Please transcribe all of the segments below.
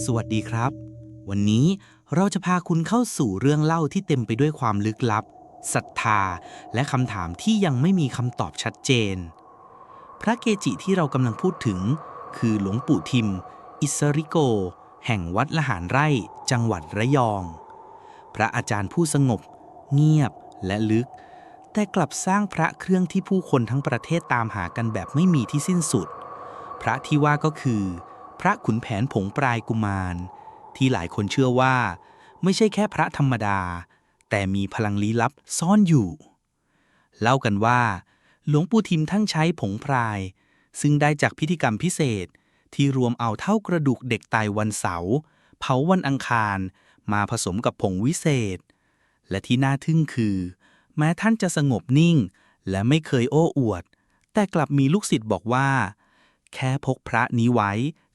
สวัสดีครับ วันนี้เราจะพาคุณเข้าสู่เรื่องเล่าที่เต็มไปด้วยความลึกลับศรัทธา และคำถามที่ยังไม่มีคำตอบชัดเจน พระเกจิที่เรากำลังพูดถึง คือหลวงปู่ทิม อิสริโก แห่งวัดละหารไร่ จังหวัดระยอง พระอาจารย์ผู้สงบ เงียบและลึก แต่กลับสร้างพระเครื่องที่ผู้คนทั้งประเทศตามหากันแบบไม่มีที่สิ้นสุด พระที่ว่าก็คือ พระขุนแผนผงปลายกุมาร ที่หลายคนเชื่อว่า ไม่ใช่แค่พระธรรมดา แต่มีพลังลี้ลับซ่อนอยู่ เล่ากันว่า หลวงปู่ทิมท่านใช้ผงพราย ซึ่งได้จากพิธีกรรมพิเศษที่รวมเอาเท่ากระดูกเด็กตายวันเสาร์เผาวันอังคารมาผสมกับผงวิเศษ และที่น่าทึ่งคือ แม้ท่านจะสงบนิ่ง และไม่เคยโอ้อวด แต่กลับมีลูกศิษย์บอกว่า แค่พกพระนี้ไว้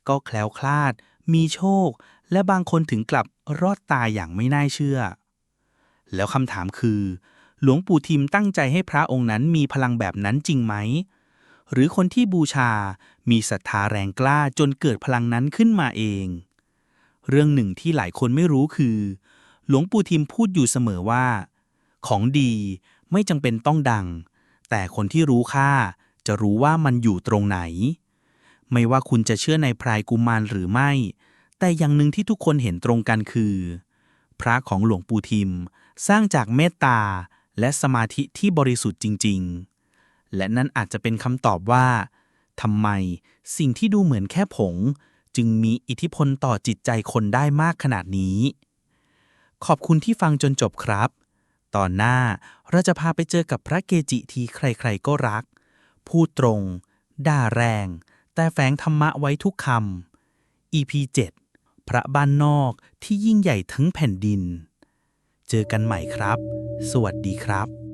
ก็แคล้วคลาด มีโชค และบางคนถึงกลับรอดตายอย่างไม่น่าเชื่อ แล้วคำถามคือ หลวงปู่ทิมตั้งใจให้พระองค์นั้นมีพลังแบบนั้นจริงไหม หรือคนที่บูชามีศรัทธาแรงกล้าจนเกิดพลังนั้นขึ้นมาเอง เรื่องหนึ่งที่หลายคนไม่รู้คือ หลวงปู่ทิมพูดอยู่เสมอว่า ของดีไม่จำเป็นต้องดัง แต่คนที่รู้ค่าจะรู้ว่ามันอยู่ตรงไหน ไม่ว่าคุณจะเชื่อในพรายกุมารหรือไม่ แต่อย่างหนึ่งที่ทุกคนเห็นตรงกันคือ พระของหลวงปู่ทิม สร้างจากเมตตาและสมาธิที่บริสุทธิ์จริง ๆ และนั่นอาจจะเป็นคำตอบว่าทำไมสิ่งที่ดูเหมือนแค่ผง จึงมีอิทธิพลต่อจิตใจคนได้มากขนาดนี้ ขอบคุณที่ฟังจนจบครับ ตอนหน้าเราจะพาไปเจอกับพระเกจิที่ใครๆก็รัก พูดตรง ด่าแรง แต่แฝงธรรมะไว้ทุกคำ EP 7 พระบ้านนอกที่ยิ่งใหญ่ทั้งแผ่นดิน เจอกันใหม่ครับ สวัสดีครับ